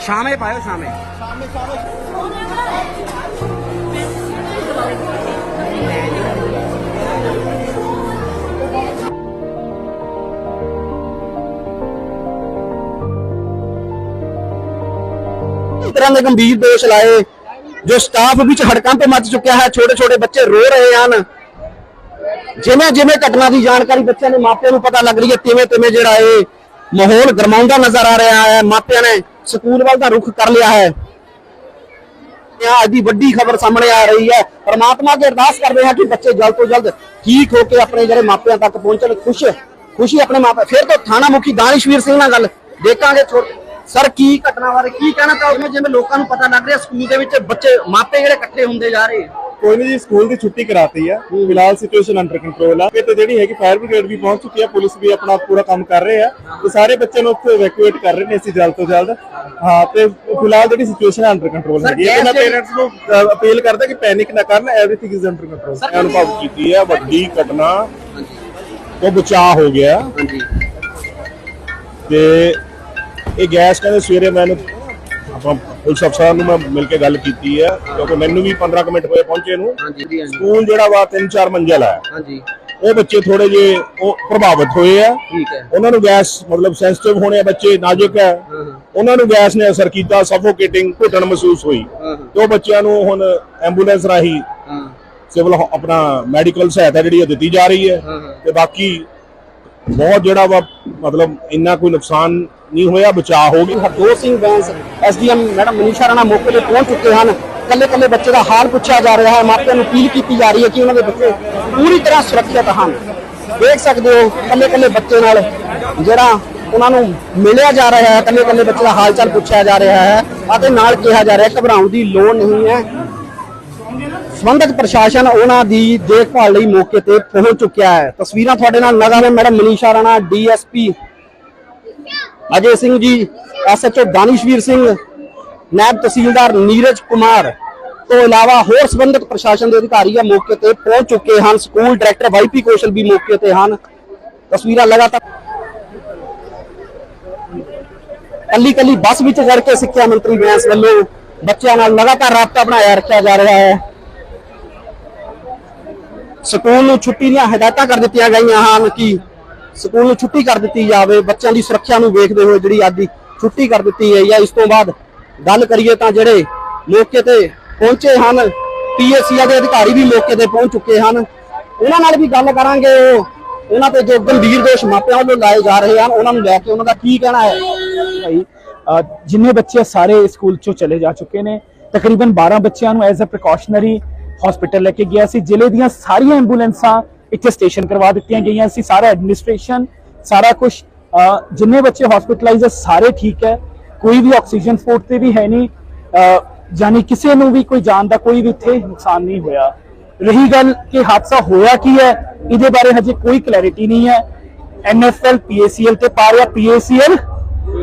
ਸ਼ਾਮੇ ਪਾਇਓ ਸ਼ਾਮੇ ਇਸ ਤਰ੍ਹਾਂ ਦੇ ਗੰਭੀਰ ਦੋਸ਼ ਲਾਏ, ਜੋ ਸਟਾਫ ਵਿੱਚ ਹੜਕੰਪ ਮਚ ਚੁੱਕਿਆ ਹੈ ਛੋਟੇ ਛੋਟੇ ਬੱਚੇ ਰੋ ਰਹੇ ਹਨ। ਜਿਵੇਂ ਜਿਵੇਂ ਘਟਨਾ ਦੀ ਜਾਣਕਾਰੀ ਬੱਚਿਆਂ ਦੇ ਮਾਪਿਆਂ ਨੂੰ ਪਤਾ ਲੱਗ ਰਹੀ ਹੈ ਤਿਵੇਂ ਤਿਵੇਂ ਜਿਹੜਾ ਇਹ ਮਾਹੌਲ ਗਰਮਾਉਂਦਾ ਨਜ਼ਰ ਆ ਰਿਹਾ ਹੈ। ਮਾਪਿਆਂ ਨੇ ਸਕੂਲ ਵੱਲ ਦਾ ਰੁਖ ਕਰ ਲਿਆ ਹੈ। ਅੱਜ ਦੀ ਵੱਡੀ ਖਬਰ ਸਾਹਮਣੇ ਆ ਰਹੀ ਹੈ। ਪਰਮਾਤਮਾ ਅੱਗੇ ਅਰਦਾਸ ਕਰਦੇ ਹਾਂ ਕਿ ਬੱਚੇ ਜਲਦ ਤੋਂ ਜਲਦ ਠੀਕ ਹੋ ਕੇ ਆਪਣੇ ਜਿਹੜੇ ਮਾਪਿਆਂ ਤੱਕ ਪਹੁੰਚਣ, ਖੁਸ਼, ਖੁਸ਼ੀ ਆਪਣੇ ਮਾਪੇ ਫਿਰ ਤੋਂ ਥਾਣਾ ਮੁਖੀ ਦਾਨਿਸ਼ਵੀਰ ਸਿੰਘ ਨਾਲ ਗੱਲ ਦੇਖਾਂਗੇ ਛੋ- ਸਰ ਕੀ ਘਟਨਾ ਬਾਰੇ ਕੀ ਕਹਿਣਾ ਚਾਹੋਗੇ? ਜਿਵੇਂ ਲੋਕਾਂ ਨੂੰ ਪਤਾ ਲੱਗ ਰਿਹਾ ਸਕੂਲ ਦੇ ਵਿੱਚ ਬੱਚੇ ਮਾਪੇ ਜਿਹੜੇ ਇਕੱਠੇ ਹੁੰਦੇ ਜਾ ਰਹੇ ਕੋਈ ਨਹੀਂ ਜੀ ਸਕੂਲ ਦੀ ਛੁੱਟੀ ਕਰਾਤੀ ਆ। ਫਿਲਹਾਲ ਸਿਚੁਏਸ਼ਨ ਅੰਡਰ ਕੰਟਰੋਲ ਆ। ਤੇ ਜਿਹੜੀ ਹੈਗੀ ਫਾਇਰ ਬ੍ਰਿਗੇਡ ਵੀ ਪਹੁੰਚ ਚੁੱਕੀ ਆ ਪੁਲਿਸ ਵੀ ਆਪਣਾ ਪੂਰਾ ਕੰਮ ਕਰ ਰਹੇ ਆ। ਤੇ ਸਾਰੇ ਬੱਚਿਆਂ ਨੂੰ ਉੱਥੇ ਇਵੈਕੂਏਟ ਕਰ ਰਹੇ ਨੇ ਅਸੀਂ ਜਲਦ ਤੋਂ ਜਲਦ। ਹਾਂ ਤੇ ਫਿਲਹਾਲ ਜਿਹੜੀ ਸਿਚੁਏਸ਼ਨ ਅੰਡਰ ਕੰਟਰੋਲ ਹੈਗੀ ਹੈ ਤੇ ਮੈਂ ਪੇਰੈਂਟਸ ਨੂੰ ਅਪੀਲ ਕਰਦਾ ਕਿ ਪੈਨਿਕ ਨਾ ਕਰਨ ਐਵਰੀਥਿੰਗ ਇਜ਼ ਅੰਡਰ ਕੰਟਰੋਲ ਅਨੁਭਵ ਕੀਤੀ ਹੈ ਵੱਡੀ ਘਟਨਾ ਤੋਂ ਬਚਾਅ ਹੋ ਗਿਆ। ਹਾਂਜੀ। ਤੇ ਇਹ ਗੈਸ ਕਹਿੰਦੇ ਸਵੇਰੇ ਮੈਨੂੰ ਆਪਾਂ ਪੁਲਿਸ ਅਫਸਰਾਂ ਨੂੰ ਮੈਂ ਮਿਲ ਕੇ ਗੱਲ ਕੀਤੀ ਹੈ ਕਿਉਂਕਿ ਮੈਨੂੰ ਵੀ 15 ਕੁ ਮਿੰਟ ਹੋਏ ਪਹੁੰਚੇ ਨੂੰ। ਹਾਂਜੀ ਹਾਂਜੀ ਸਕੂਲ ਜਿਹੜਾ ਵਾ 3-4 ਮੰਜ਼ਲ ਹੈ। ਹਾਂਜੀ। ਉਹ ਬੱਚੇ ਥੋੜੇ ਜੇ ਉਹ ਪ੍ਰਭਾਵਿਤ ਹੋਏ ਆ। ਠੀਕ ਹੈ। ਉਹਨਾਂ ਨੂੰ ਗੈਸ ਮਤਲਬ ਸੈਂਸਿਟਿਵ ਹੋਣੇ ਆ ਬੱਚੇ ਨਾਜ਼ੁਕ ਹੈ। ਉਹਨਾਂ ਨੂੰ ਗੈਸ ਨੇ ਅਸਰ ਕੀਤਾ ਸਫੋਕੇਟਿੰਗ ਘੁੱਟਣ ਮਹਿਸੂਸ ਹੋਈ। ਤੇ ਉਹ ਬੱਚਿਆਂ ਨੂੰ ਹੁਣ ਐਂਬੂਲੈਂਸ ਰਾਹੀਂ ਸਿਵਲ ਆਪਣਾ ਮੈਡੀਕਲ ਸਹਾਇਤਾ ਜਿਹੜੀ ਦਿੱਤੀ ਜਾ ਰਹੀ ਹੈ। ਤੇ ਬਾਕੀ ਬਹੁਤ ਜਿਹੜਾ ਵਾ, ਮਤਲਬ ਇੰਨਾ ਕੋਈ ਨੁਕਸਾਨ ਨਹੀਂ ਹੋਇਆ, ਬਚਾਅ ਹੋ ਗਿਆ। ਹਰਦੋਤ ਸਿੰਘ ਬੈਂਸ, ਐਸਡੀਐਮ ਮੈਡਮ ਮਨੀਸ਼ਾ ਰਾਣਾ ਮੌਕੇ ਤੇ ਪਹੁੰਚ ਚੁੱਕੇ ਹਨ। ਕੱਲੇ ਕੱਲੇ ਬੱਚੇ ਦਾ ਹਾਲ ਪੁੱਛਿਆ ਜਾ ਰਿਹਾ ਹੈ। ਮਾਪਿਆਂ ਨੂੰ ਅਪੀਲ ਕੀਤੀ ਜਾ ਰਹੀ ਹੈ ਕਿ ਉਹਨਾਂ ਦੇ ਬੱਚੇ ਪੂਰੀ ਤਰ੍ਹਾਂ ਸੁਰੱਖਿਅਤ ਹਨ। ਦੇਖ ਸਕਦੇ ਹੋ ਕੱਲੇ ਕੱਲੇ ਬੱਚੇ ਨਾਲ ਜਿਹੜਾ ਉਹਨਾਂ ਨੂੰ ਮਿਲਿਆ ਜਾ ਰਿਹਾ ਹੈ ਕੱਲੇ ਕੱਲੇ ਬੱਚੇ ਦਾ ਹਾਲ ਚਾਲ ਪੁੱਛਿਆ ਜਾ ਰਿਹਾ ਹੈ ਅਤੇ ਨਾਲ ਕਿਹਾ ਜਾ ਰਿਹਾ ਘਬਰਾਉਣ ਦੀ ਲੋੜ ਨਹੀਂ ਹੈ। ਸੰਬੰਧਿਤ ਪ੍ਰਸ਼ਾਸਨ ਉਹਨਾਂ ਦੀ ਦੇਖਭਾਲ ਲਈ ਮੌਕੇ ਤੇ ਪਹੁੰਚ ਚੁੱਕਿਆ ਹੈ। ਤਸਵੀਰਾਂ ਤੁਹਾਡੇ ਨਾਲ ਲਗਾ ਰਹੇ madam Manisha Rana, DSP. Ajay Singh ji, SHO Danishveer Singh ਨਾਇਬ ਤਹਿਸੀਲਦਾਰ ਨੀਰਜ ਕੁਮਾਰ। ਤੋਂ ਇਲਾਵਾ ਹੋਰ ਸੰਬੰਧਿਤ ਪ੍ਰਸ਼ਾਸਨ ਦੇ ਅਧਿਕਾਰੀ ਆ, ਮੌਕੇ ਤੇ ਪਹੁੰਚ ਚੁੱਕੇ ਹਨ। ਸਕੂਲ ਡਾਇਰੈਕਟਰ ਵਾਈਪੀ ਕੌਸ਼ਲ ਵੀ ਮੌਕੇ ਤੇ ਹਨ। ਤਸਵੀਰਾਂ ਲਗਾਤਾਰ ਕੱਲੀ ਕੱਲੀ ਬੱਸ ਵਿੱਚ ਚੜ ਕੇ ਸਿੱਖਿਆ ਮੰਤਰੀ ਬੈਂਸ ਵੱਲੋਂ ਬੱਚਿਆਂ ਨਾਲ ਲਗਾਤਾਰ ਰਾਬਤਾ ਬਣਾਇਆ, ਰੱਖਿਆ ਜਾ ਰਿਹਾ ਹੈ। ਸਕੂਲ ਨੂੰ ਛੁੱਟੀ ਦੀਆਂ ਹਦਾਇਤਾਂ ਕਰ ਦਿੱਤੀਆਂ ਗਈਆਂ ਹਨ ਕਿ ਸਕੂਲ ਨੂੰ ਛੁੱਟੀ ਕਰ ਦਿੱਤੀ ਜਾਵੇ, ਬੱਚਿਆਂ ਦੀ ਸੁਰੱਖਿਆ ਨੂੰ ਵੇਖਦੇ ਹੋਏ ਜਿਹੜੀ ਅੱਜ ਦੀ ਛੁੱਟੀ ਕਰ ਦਿੱਤੀ ਹੈ ਜਾਂ ਇਸ ਤੋਂ ਬਾਅਦ ਗੱਲ ਕਰੀਏ ਤਾਂ ਜਿਹੜੇ ਮੌਕੇ ਤੇ ਪਹੁੰਚੇ ਹਨ ਪੀਐਸਸੀ ਦੇ ਅਧਿਕਾਰੀ ਵੀ ਮੌਕੇ ਤੇ ਪਹੁੰਚ ਚੁੱਕੇ ਹਨ। ਉਹਨਾਂ ਨਾਲ ਵੀ ਗੱਲ ਕਰਾਂਗੇ ਉਹ। ਉਹਨਾਂ ਤੇ ਜੋ ਗੰਭੀਰ ਦੋਸ਼ ਮਾਪਿਆਂ ਵੱਲੋਂ ਲਾਏ ਜਾ ਰਹੇ ਹਨ, ਉਹਨਾਂ ਨੂੰ ਲੈ ਕੇ ਉਹਨਾਂ ਦਾ ਕੀ ਕਹਿਣਾ ਹੈ? ਭਾਈ ਜਿੰਨੇ ਬੱਚੇ ਸਾਰੇ ਸਕੂਲ ਚੋਂ ਚਲੇ ਜਾ ਚੁੱਕੇ ਨੇ। ਤਕਰੀਬਨ 12 ਬੱਚਿਆਂ ਨੂੰ ਐਜ਼ ਅ ਪ੍ਰੀਕਾਸ਼ਨਰੀ ਹਸਪੀਟਲ ਲੈ ਕੇ ਗਿਆ ਸੀ। ਜ਼ਿਲ੍ਹੇ ਦੀਆਂ ਸਾਰੀਆਂ ਐਂਬੂਲੈਂਸਾਂ ਇੱਥੇ ਸਟੇਸ਼ਨ ਕਰਵਾ ਦਿੱਤੀਆਂ ਗਈਆਂ ਸੀ। ਸਾਰਾ ਐਡਮਿਨਿਸਟ੍ਰੇਸ਼ਨ, ਸਾਰਾ ਕੁਝ ਜਿੰਨੇ ਬੱਚੇ ਹਸਪੀਟਲਾਈਜ਼ ਹੈ ਸਾਰੇ ਠੀਕ ਹੈ। ਕੋਈ ਵੀ ਆਕਸੀਜਨ ਸਪੋਰਟ ਤੇ ਵੀ ਹੈ ਨਹੀਂ। ਅਹ ਜਾਨੀ ਕਿਸੇ ਨੂੰ ਵੀ ਕੋਈ ਜਾਨ ਦਾ ਕੋਈ ਵੀ ਇੱਥੇ ਨੁਕਸਾਨ ਨਹੀਂ ਹੋਇਆ। ਰਹੀ ਗੱਲ ਕਿ ਹਾਦਸਾ ਹੋਇਆ ਕੀ ਹੈ, ਇਹਦੇ ਬਾਰੇ ਹਜੇ ਕੋਈ ਕਲੈਰਿਟੀ ਨਹੀਂ ਹੈ। ਐਨਐਫਐਲ ਪੀਏਸੀਐਲ ਤੇ ਪਾ ਰਿਹਾ। ਪੀਏਸੀਐਲ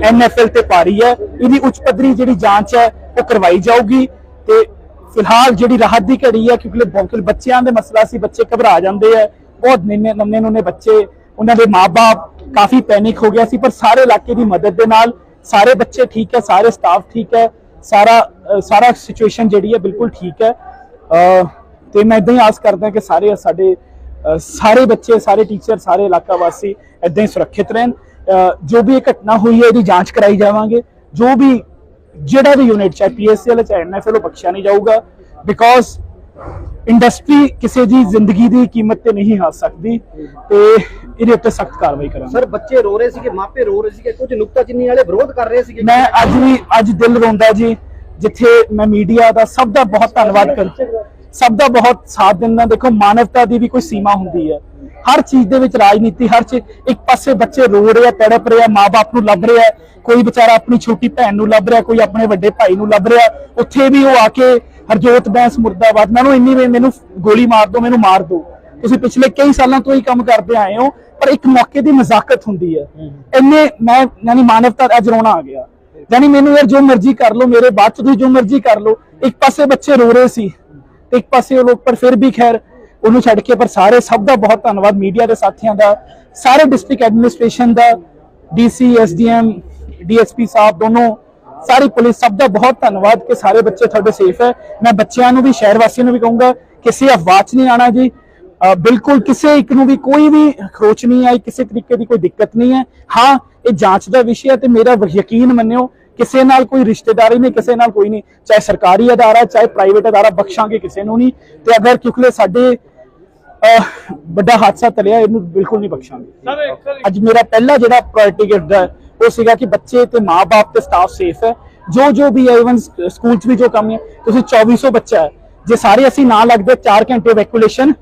ਐਨਐਫਐਲ ਤੇ ਪਾ ਰਹੀ ਹੈ। ਇਹਦੀ ਉੱਚ ਪੱਧਰੀ ਜਿਹੜੀ ਜਾਂਚ ਹੈ, ਉਹ ਕਰਵਾਈ ਜਾਊਗੀ। ਤੇ ਫਿਲਹਾਲ ਜਿਹੜੀ ਰਾਹਤ ਦੀ ਘੜੀ ਹੈ ਕਿਉਂਕਿ ਬਹੁਤ ਬੱਚਿਆਂ ਦੇ ਮਸਲਾ ਸੀ ਬੱਚੇ ਘਬਰਾ ਜਾਂਦੇ ਆ। ਬਹੁਤ ਨਿੰਨੇ ਨੰਨੇ ਨੁੰਨੇ ਬੱਚੇ ਉਹਨਾਂ ਦੇ ਮਾਪੇ ਕਾਫੀ ਪੈਨਿਕ ਹੋ ਗਿਆ ਸੀ ਪਰ ਸਾਰੇ ਇਲਾਕੇ ਦੀ ਮਦਦ ਦੇ ਨਾਲ ਸਾਰੇ ਬੱਚੇ ਠੀਕ ਹੈ ਸਾਰੇ ਸਟਾਫ ਠੀਕ ਹੈ ਸਾਰਾ ਸਾਰਾ ਸਿਚੁਏਸ਼ਨ ਜਿਹੜੀ ਹੈ ਬਿਲਕੁਲ ਠੀਕ ਹੈ। ਅ, ਤੇ ਮੈਂ ਇਦਾਂ ਹੀ ਆਸ ਕਰਦਾ ਕਿ ਸਾਰੇ ਸਾਡੇ ਸਾਰੇ ਬੱਚੇ ਸਾਰੇ ਟੀਚਰ ਸਾਰੇ ਇਲਾਕਾ ਵਾਸੀ ਇਦਾਂ ਹੀ ਸੁਰੱਖਿਅਤ ਰਹਿਣ। ਜੋ ਵੀ ਇਹ ਘਟਨਾ ਹੋਈ ਹੈ ਇਹਦੀ ਜਾਂਚ ਕਰਾਈ ਜਾਵਾਂਗੇ। ਜੋ ਵੀ ਜਿਹੜਾ ਵੀ ਯੂਨਿਟ ਚਾਹੇ ਪੀਐਸਸੀਐਲ ਚਾਹੇ ਐਨਐਫਐਲ ਉਹ ਬਖਸ਼ਿਆ ਨਹੀਂ ਜਾਊਗਾ ਬਿਕੋਜ਼ ਇੰਡਸਟਰੀ ਕਿਸੇ ਦੀ ਜ਼ਿੰਦਗੀ ਦੀ ਕੀਮਤ ਤੇ ਨਹੀਂ ਆ ਸਕਦੀ ਤੇ ਇਹਦੇ ਉੱਤੇ ਸਖਤ ਕਾਰਵਾਈ ਕਰਾਂਗੇ। ਸਰ ਬੱਚੇ ਰੋ ਰਹੇ ਸੀਗੇ ਮਾਪੇ ਰੋ ਰਹੇ ਸੀਗੇ ਕੁਝ ਨੁਕਤਾਚੀਨੀ ਵਾਲੇ ਵਿਰੋਧ ਕਰ ਰਹੇ ਸੀਗੇ। ਮੈਂ ਅੱਜ ਵੀ ਅੱਜ ਦਿਲ ਰੋਂਦਾ ਜੀ ਜਿੱਥੇ ਮੈਂ ਮੀਡੀਆ ਦਾ ਸਭ ਦਾ ਬਹੁਤ ਧੰਨਵਾਦ ਕਰ ਸਭ ਦਾ ਬਹੁਤ ਸਾਥ ਦਿੰਦਾ। ਦੇਖੋ ਮਾਨਵਤਾ ਦੀ ਵੀ ਕੋਈ ਸੀਮਾ ਹੁੰਦੀ ਹੈ। ਹਰ ਚੀਜ਼ ਦੇ ਵਿੱਚ ਰਾਜਨੀਤੀ ਹਰ ਚੀਜ਼ ਇੱਕ ਪਾਸੇ ਬੱਚੇ ਰੋ ਰਹੇ ਆ ਤੜਪ ਰਹੇ ਆ ਮਾਪੇ ਨੂੰ ਲੱਭ ਰਿਹਾ ਕੋਈ ਵਿਚਾਰਾ ਆਪਣੀ ਛੋਟੀ ਭੈਣ ਨੂੰ ਲੱਭ ਰਿਹਾ ਕੋਈ ਆਪਣੇ ਵੱਡੇ ਭਾਈ ਨੂੰ ਲੱਭ ਰਿਹਾ ਉੱਥੇ ਵੀ ਉਹ ਆ ਕੇ ਹਰਜੋਤ ਬੈਂਸ ਮੁਰਦਾਬਾਦ ਮੈਨੂੰ ਇੰਨੀ ਵੇ ਮੈਨੂੰ ਗੋਲੀ ਮਾਰ ਦਿਓ ਮੈਨੂੰ ਮਾਰ ਦਿਓ ਤੁਸੀਂ ਪਿਛਲੇ ਕਈ ਸਾਲਾਂ ਤੋਂ ਹੀ ਕੰਮ ਕਰਦੇ ਆਏ ਹੋ ਪਰ ਇੱਕ ਮੌਕੇ ਦੀ ਨਜ਼ਾਕਤ ਹੁੰਦੀ ਹੈ। ਇੰਨੇ ਮੈਂ ਯਾਨੀ ਮਾਨਵਤਾ ਅੱਜ ਰੋਣਾ ਆ ਗਿਆ। ਯਾਨੀ ਮੈਨੂੰ ਯਾਰ ਜੋ ਮਰਜ਼ੀ ਕਰ ਲਓ ਮੇਰੇ ਬਾਅਦ ਤੁਸੀਂ ਜੋ ਮਰਜ਼ੀ ਕਰ ਲਓ ਇੱਕ ਪਾਸੇ ਬੱਚੇ ਰੋ ਰਹੇ ਸੀ ਤੇ ਇੱਕ ਪਾਸੇ ਉਹ ਲੋਕ ਪਰ ਫਿਰ ਵੀ ਖੈਰ ਉਹਨੂੰ ਛੱਡ ਕੇ, ਪਰ ਸਾਰੇ ਸਭ ਦਾ ਬਹੁਤ ਧੰਨਵਾਦ ਮੀਡੀਆ ਦੇ ਸਾਥੀਆਂ ਦਾ, ਸਾਰੇ ਡਿਸਟ੍ਰਿਕਟ ਐਡਮਿਨਿਸਟ੍ਰੇਸ਼ਨ ਦਾ ਡੀਸੀ ਐਸਡੀਐਮ ਡੀਐਸਪੀ ਸਾਹਿਬ ਦੋਨੋਂ, ਸਾਰੀ ਪੁਲਿਸ ਸਭ ਦਾ ਬਹੁਤ ਧੰਨਵਾਦ ਕਿ ਸਾਰੇ ਬੱਚੇ ਤੁਹਾਡੇ ਸੇਫ ਹੈ। ਮੈਂ ਬੱਚਿਆਂ ਨੂੰ ਵੀ, ਸ਼ਹਿਰ ਵਾਸੀਆਂ ਨੂੰ ਵੀ ਕਹੂੰਗਾ ਕਿਸੇ ਅਫਵਾਹ 'ਚ ਨਹੀਂ ਆਣਾ ਜੀ। ਬਿਲਕੁਲ ਕਿਸੇ ਇੱਕ ਨੂੰ ਵੀ ਕੋਈ ਵੀ ਖਰੋਚ ਨਹੀਂ ਆਈ, ਕਿਸੇ ਤਰੀਕੇ ਦੀ ਕੋਈ ਦਿੱਕਤ ਨਹੀਂ ਹੈ। ਹਾਂ, ਇਹ ਜਾਂਚ ਦਾ ਵਿਸ਼ਾ ਹੈ ਤੇ ਮੇਰਾ ਯਕੀਨ ਮੰਨਿਓ, ਕਿਸੇ ਨਾਲ ਕੋਈ ਰਿਸ਼ਤੇਦਾਰੀ ਨਹੀਂ, ਕਿਸੇ ਨਾਲ ਕੋਈ ਨਹੀਂ। ਚਾਹੇ ਸਰਕਾਰੀ ਅਦਾਰਾ, ਚਾਹੇ ਪ੍ਰਾਈਵੇਟ ਅਦਾਰਾ, ਬਖਸ਼ਾਂਗੇ ਕਿਸੇ ਨੂੰ ਨਹੀਂ। ਤੇ ਅਗਰ ਕਿਉਂਕਿ ਸਾਡੇ ਵੱਡਾ ਹਾਦਸਾ ਤਲਿਆ ਇਹਨੂੰ ਬਿਲਕੁਲ ਨਹੀਂ ਬਖਸ਼ਾਂਗੇ। ਅੱਜ ਮੇਰਾ ਪਹਿਲਾ ਜਿਹੜਾ ਪ੍ਰਾਇੋਰਟੀ ਗਿਫਟ ਹੈ ਉਹ ਸੀਗਾ ਕਿ ਬੱਚੇ ਤੇ ਮਾਪੇ ਤੇ ਸਟਾਫ ਸੇਫ ਹੈ। ਜੋ ਜੋ ਵੀ ਹੈ ਇਵਨ ਸਕੂਲ 'ਚ ਵੀ ਜੋ ਕੰਮ ਹੈ ਤੁਸੀਂ 2400 ਬੱਚਾ ਹੈ। ਜੇ ਸਾਰੇ ਅਸੀਂ ਨਾ ਲੱਗਦੇ 4 ਘੰਟੇ ਵੈਕੂਲੇਸ਼ਨ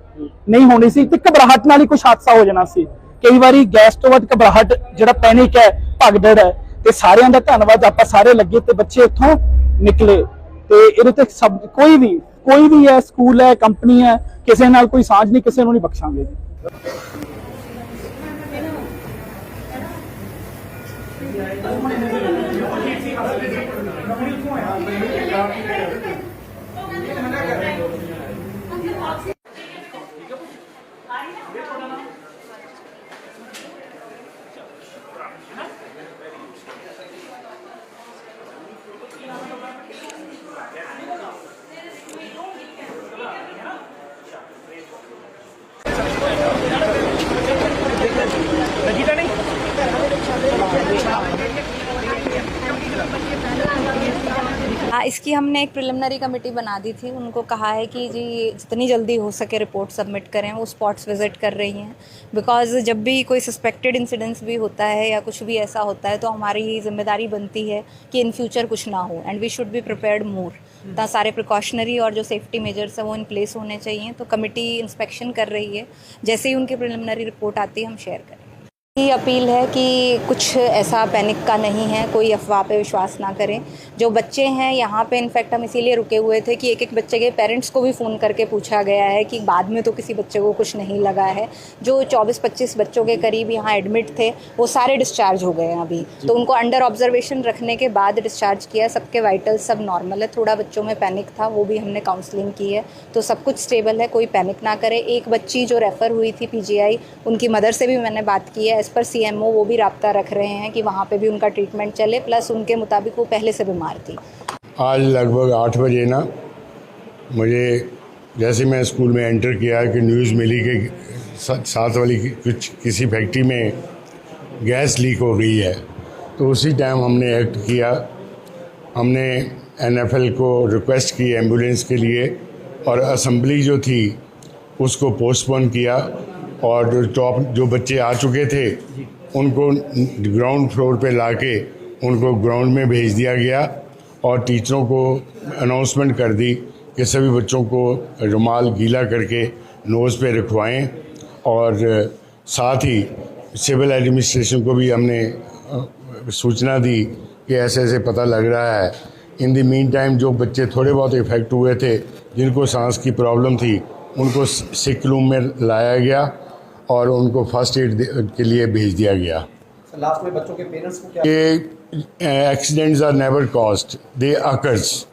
ਨਹੀਂ ਹੋਣੀ ਸੀ ਤੇ ਘਬਰਾਹਟ ਨਾਲ ਹੀ ਕੁਝ ਹਾਦਸਾ ਹੋ ਜਾਣਾ ਸੀ। ਕਈ ਵਾਰੀ ਗੈਸ ਤੋਂ ਵੱਧ ਘਬਰਾਹਟ ਜਿਹੜਾ ਪੈਨਿਕ ਹੈ ਭਗਦੜ ਹੈ। ਤੇ ਸਾਰਿਆਂ ਦਾ ਧੰਨਵਾਦ ਆਪਾਂ ਸਾਰੇ ਲੱਗੇ ਤੇ ਬੱਚੇ ਇੱਥੋਂ ਨਿਕਲੇ। ਤੇ ਇਹਦੇ ਤੇ ਸਭ ਕੋਈ ਵੀ ਕੋਈ ਵੀ ਹੈ ਸਕੂਲ ਹੈ ਕੰਪਨੀ ਹੈ ਕਿਸੇ ਨਾਲ ਕੋਈ ਸਾਂਝ ਨਹੀਂ ਕਿਸੇ ਨੂੰ ਨਹੀਂ ਬਖਸ਼ਾਂਗੇ ਜੀ हाँ इसकी हमने एक प्रिलिमिनरी कमेटी बना दी थी। उनको कहा है कि जी जितनी जल्दी हो सके रिपोर्ट सबमिट करें वो स्पॉट्स विज़िट कर रही हैं। बिकॉज़ जब भी कोई सस्पेक्टेड इंसिडेंट्स भी होता है या कुछ भी ऐसा होता है तो हमारी ज़िम्मेदारी बनती है कि इन फ्यूचर कुछ ना हो। And we should be prepared more ता सारे प्रिकॉशनरी और जो सेफ्टी मेजर्स हैं वो इन प्लेस होने चाहिए। तो कमेटी इंस्पेक्शन कर रही है। जैसे ही उनकी प्रिलिमिनरी रिपोर्ट आती है हम शेयर करें। ये अपील है कि कुछ ऐसा पैनिक का नहीं है कोई अफवाह पे विश्वास ना करें। जो बच्चे हैं यहाँ पे इनफैक्ट हम इसीलिए रुके हुए थे कि एक एक बच्चे के पेरेंट्स को भी फ़ोन करके पूछा गया है कि बाद में तो किसी बच्चे को कुछ नहीं लगा है। जो 24-25 बच्चों के करीब यहाँ एडमिट थे वो सारे डिस्चार्ज हो गए हैं अभी। तो उनको अंडर ऑब्जर्वेशन रखने के बाद डिस्चार्ज किया सबके वाइटल्स सब नॉर्मल है। थोड़ा बच्चों में पैनिक था वो भी हमने काउंसलिंग की है। तो सब कुछ स्टेबल है कोई पैनिक ना करे। एक बच्ची जो रेफ़र हुई थी पीजीआई उनकी मदर से भी मैंने बात की है एज़ पर सीएमओ वो भी रब्ता रख रहे हैं कि वहाँ पर भी उनका ट्रीटमेंट चले प्लस उनके मुताबिक वो पहले से बीमार थी। आज लगभग आठ बजे ना, मुझे जैसे मैं स्कूल में एंटर किया कि न्यूज़ मिली कि साथ वाली कुछ किसी फैक्ट्री में गैस लीक हो गई है तो उसी टाइम हमने एक्ट किया। हमने एनएफएल को रिक्वेस्ट की एंबुलेंस के लिए, और असम्बली जो थी, उसको पोस्टपोन किया। और जो टॉप जो बच्चे आ चुके थे उनको ग्राउंड फ्लोर पे लाके उनको ग्राउंड में भेज दिया गया और टीचरों को अनाउंसमेंट कर दी कि सभी बच्चों को रुमाल गीला करके नोज़ पे रखवाएँ और साथ ही सिविल एडमिनिस्ट्रेशन को भी हमने सूचना दी कि ऐसे ऐसे पता लग रहा है। इन द मीन टाइम जो बच्चे थोड़े बहुत इफ़ेक्ट हुए थे जिनको सांस की प्रॉब्लम थी उनको सिक रूम में लाया गया और उनको फ़र्स्ट एड के लिए भेज दिया गया। लास्ट में बच्चों के पेरेंट्स को क्या ये accidents are never cost they occurs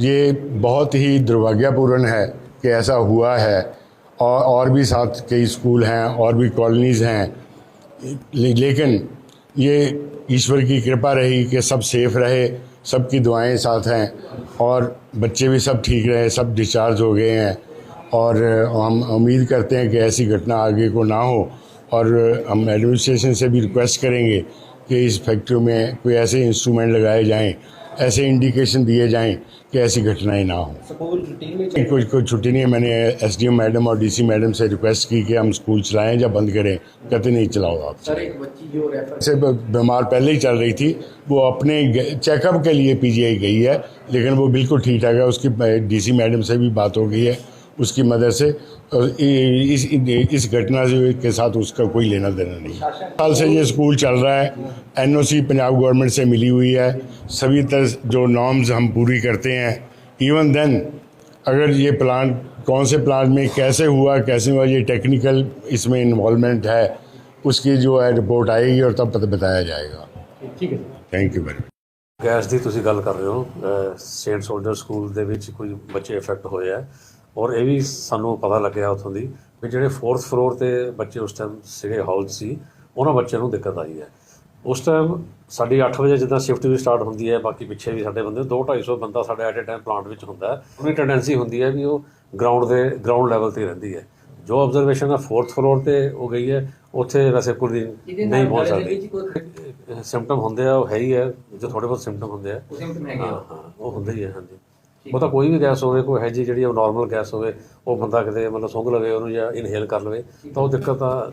ये बहुत ही दुर्भाग्यपूर्ण है कि ऐसा हुआ है। और और भी साथ कई स्कूल हैं और भी कॉलोनीज़ हैं। ले- लेकिन ये ईश्वर की कृपा रही कि सब सेफ़ रहे सबकी दुआएँ साथ हैं और बच्चे भी सब ठीक रहे सब डिस्चार्ज हो गए हैं। और हम उम्मीद करते हैं कि ऐसी घटना आगे को ना हो और हम एडमिनिस्ट्रेशन से भी रिक्वेस्ट करेंगे कि इस फैक्ट्री में कोई ऐसे इंस्ट्रूमेंट लगाए जाएँ ऐसे इंडिकेशन दिए जाएँ कि ऐसी घटनाएँ ना हो। में कोई छुट्टी नहीं है। मैंने एसडीएम मैडम और डीसी मैडम से रिक्वेस्ट की कि हम स्कूल चलाएँ या बंद करें। कहते नहीं चलाओ आप सर एक बच्ची जो रेफर से बीमार पहले ही चल रही थी वो अपने चेकअप के लिए पीजीआई गई है लेकिन वो बिल्कुल ठीक ठाक है। उसकी डीसी मैडम से भी बात हो गई है। उसकी मदद से और इ- इस इस घटना से के साथ उसका कोई लेना देना नहीं है साल से ये स्कूल चल रहा है एनओसी पंजाब गवर्नमेंट से मिली हुई है सभी तरह जो नॉर्म्स हम पूरी करते हैं इवन देन अगर ये प्लांट कौन से प्लांट में कैसे हुआ कैसे हुआ ये टेक्निकल इसमें इन्वॉल्वमेंट है उसकी जो है रिपोर्ट आएगी और तब पता बताया जाएगा ठीक है thank you very much gas ਦੀ ਤੁਸੀਂ ਗੱਲ ਕਰ ਰਹੇ ਹੋ ਅਹ ਸੇਂਟ ਸੋਲਜਰ ਸਕੂਲ ਦੇ ਵਿੱਚ ਕੋਈ ਬੱਚੇ ਇਫੈਕਟ ਹੋਏ ਆ ਔਰ ਇਹ ਵੀ ਸਾਨੂੰ ਪਤਾ ਲੱਗਿਆ ਉੱਥੋਂ ਦੀ ਵੀ ਜਿਹੜੇ 4th ਫਲੋਰ ਤੇ ਬੱਚੇ ਉਸ ਟਾਈਮ ਸੀਗੇ ਹਾਲ ਸੀ ਉਹਨਾਂ ਬੱਚਿਆਂ ਨੂੰ ਦਿੱਕਤ ਆਈ ਹੈ। ਉਸ ਟਾਈਮ ਸਾਡੀ 8 ਵਜੇ ਜਿੱਦਾਂ ਸ਼ਿਫਟ ਵੀ ਸਟਾਰਟ ਹੁੰਦੀ ਹੈ ਬਾਕੀ ਪਿੱਛੇ ਵੀ ਸਾਡੇ ਬੰਦੇ 2 250 ਬੰਦਾ ਸਾਡੇ ਐਟ ਅ ਟਾਈਮ ਪਲਾਂਟ ਵਿੱਚ ਹੁੰਦਾ ਹੈ। ਉਹਦੀ ਟੈਂਡੈਂਸੀ ਹੁੰਦੀ ਹੈ ਵੀ ਉਹ ਗਰਾਊਂਡ ਦੇ ਗਰਾਊਂਡ ਲੈਵਲ ਤੇ ਹੀ ਰਹਿੰਦੀ ਹੈ। ਜੋ ਆਬਜ਼ਰਵੇਸ਼ਨ ਹੈ 4th ਫਲੋਰ ਤੇ ਉਹ ਗਈ ਹੈ ਉੱਥੇ ਵੈਸੇ ਪੂਰੀ ਨਹੀਂ ਪਹੁੰਚ ਸਕਦੀ। ਸਿੰਪਟਮ ਹੁੰਦੇ ਆ ਉਹ ਹੈ ਹੀ ਹੈ ਜੋ ਥੋੜੇ ਬਹੁਤ ਸਿੰਪਟਮ ਹੁੰਦੇ ਆ। ਹਾਂ ਹਾਂ ਉਹ ਹੁੰਦੇ ਹੀ ਹੈ ਹਾਂਜੀ। ਉਹ ਤਾਂ ਕੋਈ ਵੀ ਗੈਸ ਹੋਵੇ ਕੋਈ ਹੈ ਜੀ ਜਿਹੜੀ ਉਹ ਨਾਰਮਲ ਗੈਸ ਹੋਵੇ ਉਹ ਬੰਦਾ ਕਿਤੇ ਮਤਲਬ ਸੁੰਘ ਲਵੇ ਉਹਨੂੰ ਜਾਂ ਇਨਹੇਲ ਕਰ ਲਵੇ ਤਾਂ ਉਹ ਦਿੱਕਤ ਤਾਂ